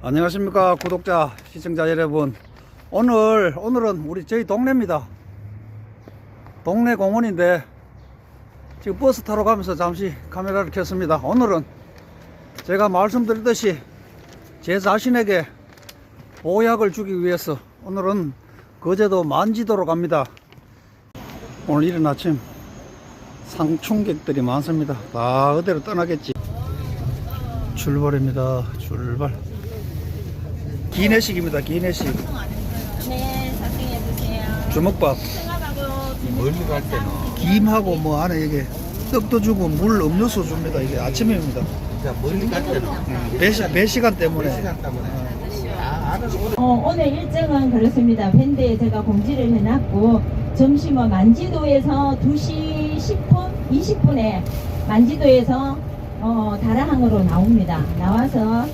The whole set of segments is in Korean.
안녕하십니까 구독자 시청자 여러분. 오늘 오늘은 우리 저희 동네입니다. 동네 공원인데 지금 버스 타러 가면서 잠시 카메라를 켰습니다. 오늘은 제가 말씀드렸듯이 제 자신에게 보약을 주기 위해서 오늘은 거제도 만지도로 갑니다. 오늘 이른 아침 상충객들이 많습니다. 다 어디로 떠나겠지. 출발입니다. 출발 기내식입니다 기내식. 네, 작성해 주세요. 주먹밥. 멀리 갈 때는 김하고 뭐 안에 이게 떡도 주고 물 음료수 줍니다 이게 아침입니다. 멀리 갈 때는. 배, 시- 배 시간 때문에. 시간 때문에. 아, 어, 오늘 일정은 그렇습니다. 밴드에 제가 공지를 해놨고 점심은 만지도에서 2시 10분, 20분에 만지도에서 어, 다라항으로 나옵니다. 나와서 에,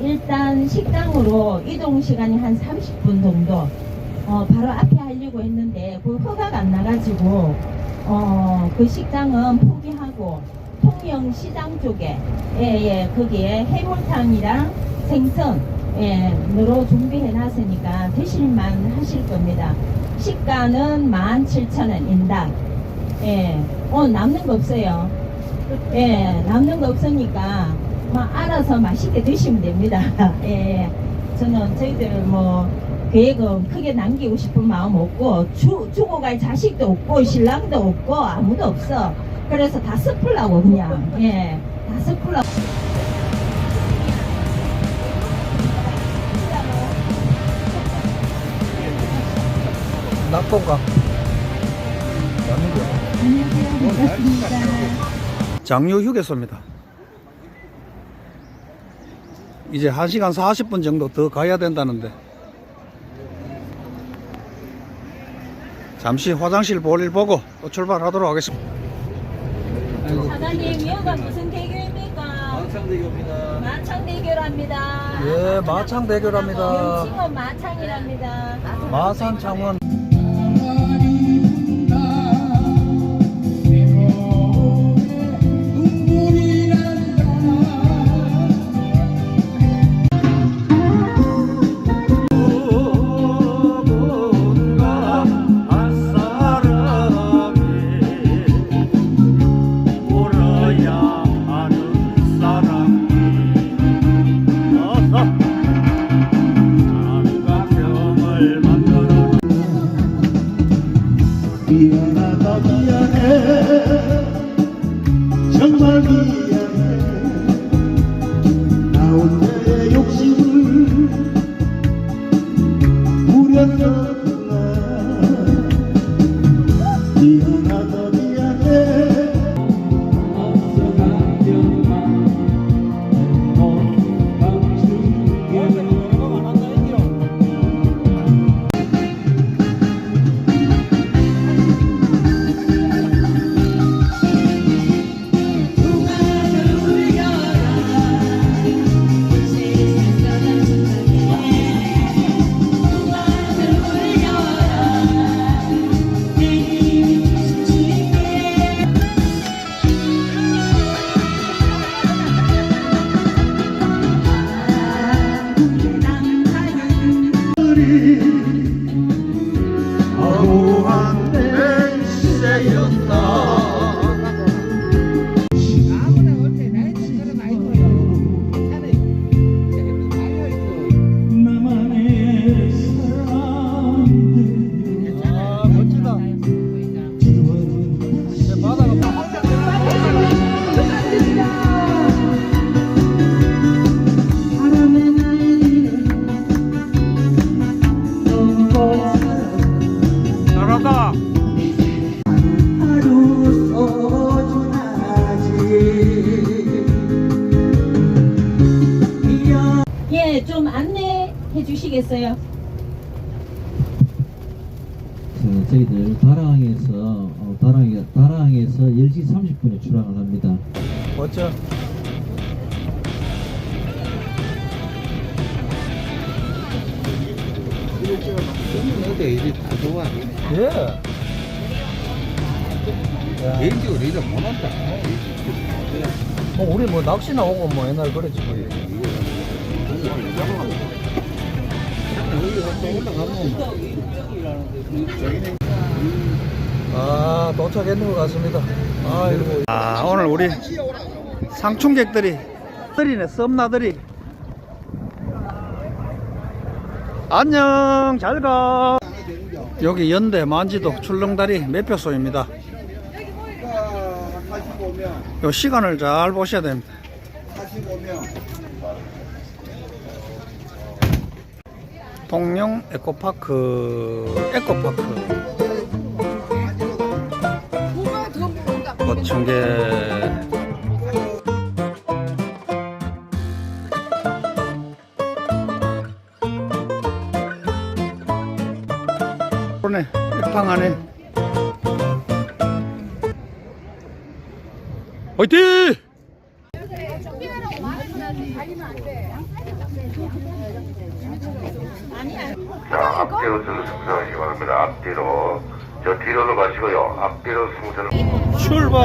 일단 식당으로 이동 시간이 한 30분 정도 어, 바로 앞에 하려고 했는데 그 허가가 안 나가지고 어, 그 식당은 포기하고 통영 시장 쪽에 예, 예, 거기에 해물탕이랑 생선 예, 준비해 놨으니까 드실만 하실 겁니다. 시가는 17,000원 인당. 예, 어, 남는 거 없어요. 예, 남는 거 없으니까 막 알아서 맛있게 드시면 됩니다. 예, 저는 저희들 뭐 계획은 크게 남기고 싶은 마음 없고 주, 주고 갈 자식도 없고 신랑도 없고 아무도 없어. 그래서 다 섞으려고 그냥. 예, 다 섞으려고. 낙동강 장유 휴게소입니다 이제 1시간 40분 정도 더 가야 된다는데 잠시 화장실 볼일 보고 또 출발하도록 하겠습니다 사장님 여기가 무슨 대교입니까? 마창대교입니다 마창대교랍니다. 예 마창대교랍니다 명칭은 마창이랍니다. 마산창원 다랑에서 10시 30분에 출항을 합니다. 멋져 근데 이제 다 좋아 예 개인적으로 이제 못 온다 뭐 우리 뭐 낚시 나 오고 뭐 옛날 그랬지 뭐. 아 도착했는 것 같습니다. 아이고. 아 오늘 우리 상충객들이 들이네 썸나들이. 안녕 잘 가. 여기 연대 만지도 출렁다리 매표소입니다. 요 시간을 잘 보셔야 됩니다. 통영 에코파크 에코파크 어청계 그러네 입항하네 화이팅! 자, 앞뒤로 승선하시기 바랍니다. 앞뒤로. 저 뒤로도 가시고요. 앞뒤로 승선. 출발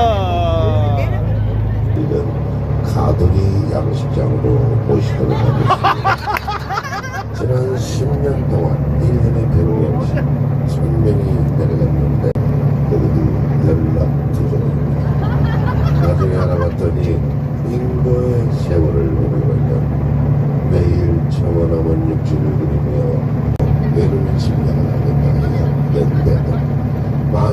가덕이 양식장으로 모시도록 하겠습니다. 지난 10년 동안 1년에 100명씩 1000명이 내려갔는데 모두 연락 두종입니다. 나중에 알아봤더니 인거의 세월을 누리고 있는 매일 청원 어머니 육지를 그리며 외로운 심장을 하겠다 해요. 연대도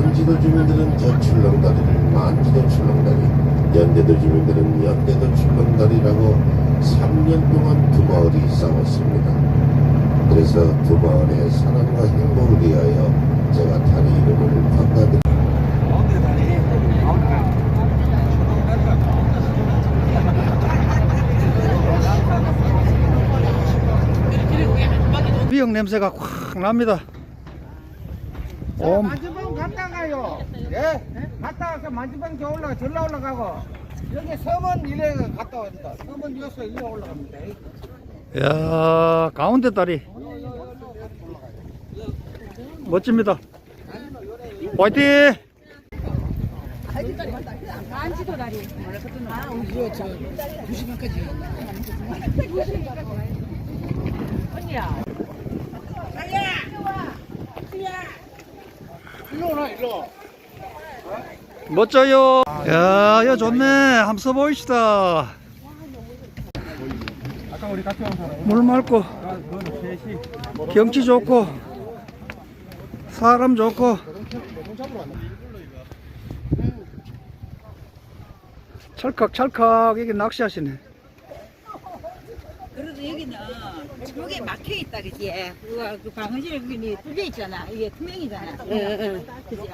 만지도 주민들은 저 출렁다리를 만지도 출렁다리 연대도 주민들은 연대도 출렁다리라고 3년 동안 두 마을이 싸웠습니다. 그래서 두 마을의 사랑과 행복을 위하여 제가 다리 이름을 바꿔드립니다. 미역 냄새가 확 납니다. 옴. 만주방 갔다 가요. 예? 갔다 와서 만주방 저 올라가, 절로 올라가고. 여기 섬은 이래 갔다 왔다. 섬은 여기서 이래 올라갑니다. 야 가운데 다리 멋집니다. 화이팅! 일로 오나, 일로. 멋져요. 야, 야 좋네. 한번 써보시다. 아까 우리 같이 온 사람. 물 맑고 경치 좋고 사람 좋고 찰칵 찰칵 이게 낚시하시네. 그래도 여기는 저게 막혀 있다 그지? 그 방어실에 그게 뚫려 있잖아. 이게 투명이잖아. 응, 그죠?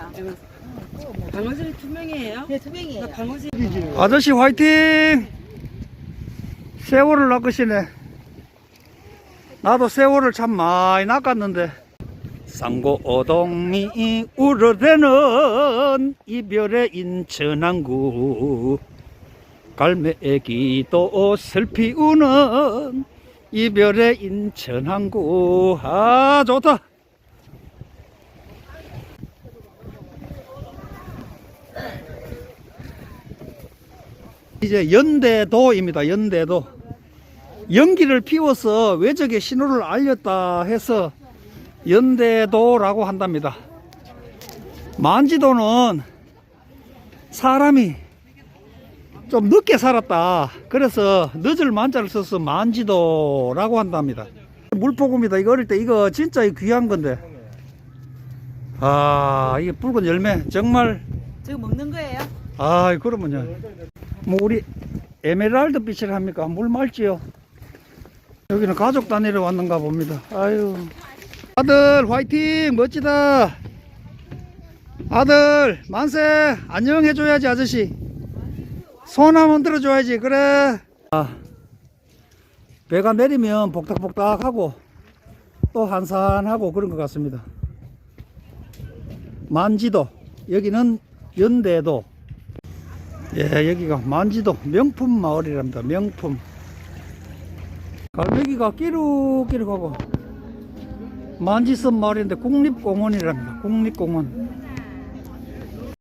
방어실이 투명이에요? 네, 투명이에요. 방어실 아저씨 화이팅! 세월을 낚으시네. 나도 세월을 참 많이 낚았는데. 상고동이 울어대는 이별의 인천항구 갈매기도 슬피 우는 이별의 인천항구 아 좋다 이제 연대도입니다. 연대도. 연기를 피워서 외적의 신호를 알렸다 해서 연대도라고 한답니다. 만지도는 사람이 좀 늦게 살았다. 그래서 늦을 만자를 써서 만지도라고 한답니다. 물포구입니다. 이거 어릴 때 이거 진짜 귀한 건데. 아, 이게 붉은 열매. 정말. 저거 먹는 거예요? 아, 그러면요. 뭐 우리 에메랄드 빛을 합니까? 물 맑지요? 여기는 가족 단위로 왔는가 봅니다. 아유. 아들 화이팅 멋지다. 아들 만세 안녕 해줘야지 아저씨. 손 한번 들어줘야지 그래. 아, 배가 내리면 복닥복닥하고 또 한산하고 그런 것 같습니다. 만지도 여기는 연대도 예, 여기가 만지도 명품 마을이랍니다. 명품. 갈매기가 끼룩끼룩하고 만지섬 마을인데 국립공원이랍니다. 국립공원.